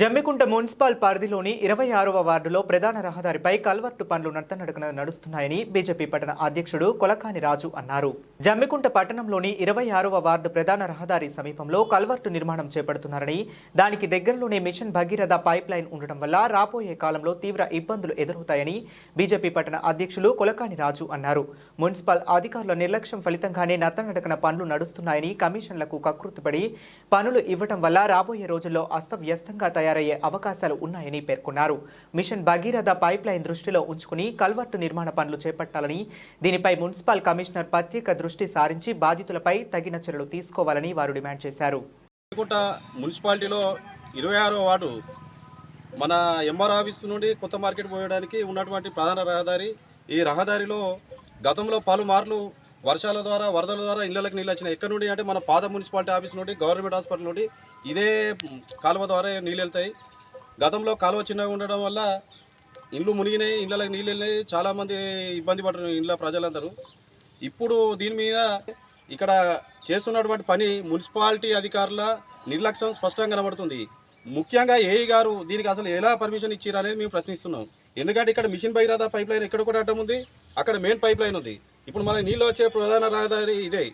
Jammikunta municipal పరిధిలోని ఇరవై ఆరవ వార్డులో ప్రధాన రహదారిపై కల్వర్టు పనులు నత్తనడకన నడుస్తున్నాయని బీజేపీ పట్టణ అధ్యక్షుడు కొలకాని రాజు అన్నారు. జమ్మికుంట పట్టణంలోని ఇరవై ఆరవ వార్డు ప్రధాన రహదారి సమీపంలో కల్వర్టు నిర్మాణం చేపడుతున్నారని దానికి దగ్గరలోనే మిషన్ భగీరథ పైప్ లైన్ ఉండటం వల్ల రాబోయే కాలంలో తీవ్ర ఇబ్బందులు ఎదురవుతాయని బీజేపీ పట్టణ అధ్యక్షులు కొలకాని రాజు అన్నారు. మున్సిపల్ అధికారుల నిర్లక్ష్యం ఫలితంగానే నత్తనడకన పనులు నడుస్తున్నాయని కమిషన్లకు కకృతిపడి పనులు ఇవ్వటం వల్ల రాబోయే రోజుల్లో అస్తవ్యస్తంగా తయారయ్యే అవకాశాలు ఉన్నాయని పేర్కొన్నారు. మిషన్ భగీరథ పైప్ లైన్ దృష్టిలో ఉంచుకుని కల్వర్టు నిర్మాణ పనులు చేపట్టాలని దీనిపై మున్సిపల్ కమిషనర్ ప్రత్యేక దృష్టి సారించి బాధితులపై తగిన చర్యలు తీసుకోవాలని వారు డిమాండ్ చేశారు. మున్సిపాలిటీలో ఇరవై ఆరో వార్డు మన ఎంఆర్ ఆఫీస్ నుండి కొత్త మార్కెట్ పోయడానికి ఉన్నటువంటి ప్రధాన రహదారి ఈ రహదారిలో గతంలో పలుమార్లు వర్షాల ద్వారా వరదల ద్వారా ఇళ్ళకు నీళ్ళు వచ్చినాయి. ఎక్కడి నుండి అంటే మన పాత మున్సిపాలిటీ ఆఫీస్ నుండి గవర్నమెంట్ హాస్పిటల్ నుండి ఇదే కాలువ ద్వారా నీళ్ళు వెళ్తాయి. గతంలో కాలువ చిన్నగా ఉండడం వల్ల ఇండ్లు మునిగినాయి ఇళ్ళకి నీళ్ళు వెళ్ళినాయి. చాలామంది ఇబ్బంది పడరు ఇండ్ల ప్రజలందరూ. ఇప్పుడు దీని మీద ఇక్కడ చేస్తున్నటువంటి పని మున్సిపాలిటీ అధికారుల నిర్లక్ష్యం స్పష్టంగా కనబడుతుంది. ముఖ్యంగా ఏఈ గారు దీనికి అసలు ఎలా పర్మిషన్ ఇచ్చారు అనేది మేము ప్రశ్నిస్తున్నాం. ఎందుకంటే ఇక్కడ మిషన్ బైరాదా పైప్ లైన్ ఇక్కడ కూడా అడ్డం ఉంది అక్కడ మెయిన్ పైప్ లైన్ ఉంది. ఇప్పుడు మన నీళ్ళు వచ్చే ప్రధాన రహదారి ఇదే.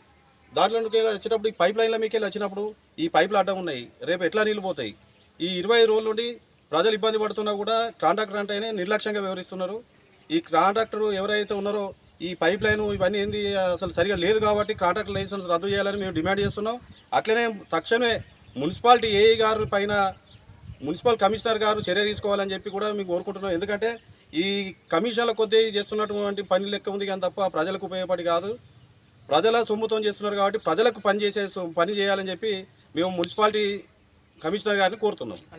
దాంట్లోకి వచ్చేటప్పుడు ఈ పైప్ లైన్ల మీకు వెళ్ళి వచ్చినప్పుడు ఈ పైపులు అడ్డం ఉన్నాయి. రేపు ఎట్లా నీళ్ళు పోతాయి? ఈ ఇరవై రోజుల నుండి ప్రజలు ఇబ్బంది పడుతున్నా కూడా కాంట్రాక్టర్ అంటేనే నిర్లక్ష్యంగా వ్యవహరిస్తున్నారు. ఈ కాంట్రాక్టర్ ఎవరైతే ఉన్నారో ఈ పైప్ లైన్ ఇవన్నీ ఏంది అసలు సరిగా లేదు కాబట్టి కాంట్రాక్టర్ లైసెన్స్ రద్దు చేయాలని మేము డిమాండ్ చేస్తున్నాం. అట్లనే తక్షణమే మున్సిపాలిటీ ఏఈ గారు పైన మున్సిపల్ కమిషనర్ గారు చర్య తీసుకోవాలని చెప్పి కూడా మేము కోరుకుంటున్నాం. ఎందుకంటే ఈ కమిషన్ల కొద్దీ చేస్తున్నటువంటి పని లెక్క ఉంది కానీ తప్ప ప్రజలకు ఉపయోగపడి కాదు. ప్రజల సొమ్ముతో చేస్తున్నారు కాబట్టి ప్రజలకు పని చేసే పని చేయాలని చెప్పి మేము మున్సిపాలిటీ కమిషనర్ గారిని కోరుతున్నాం.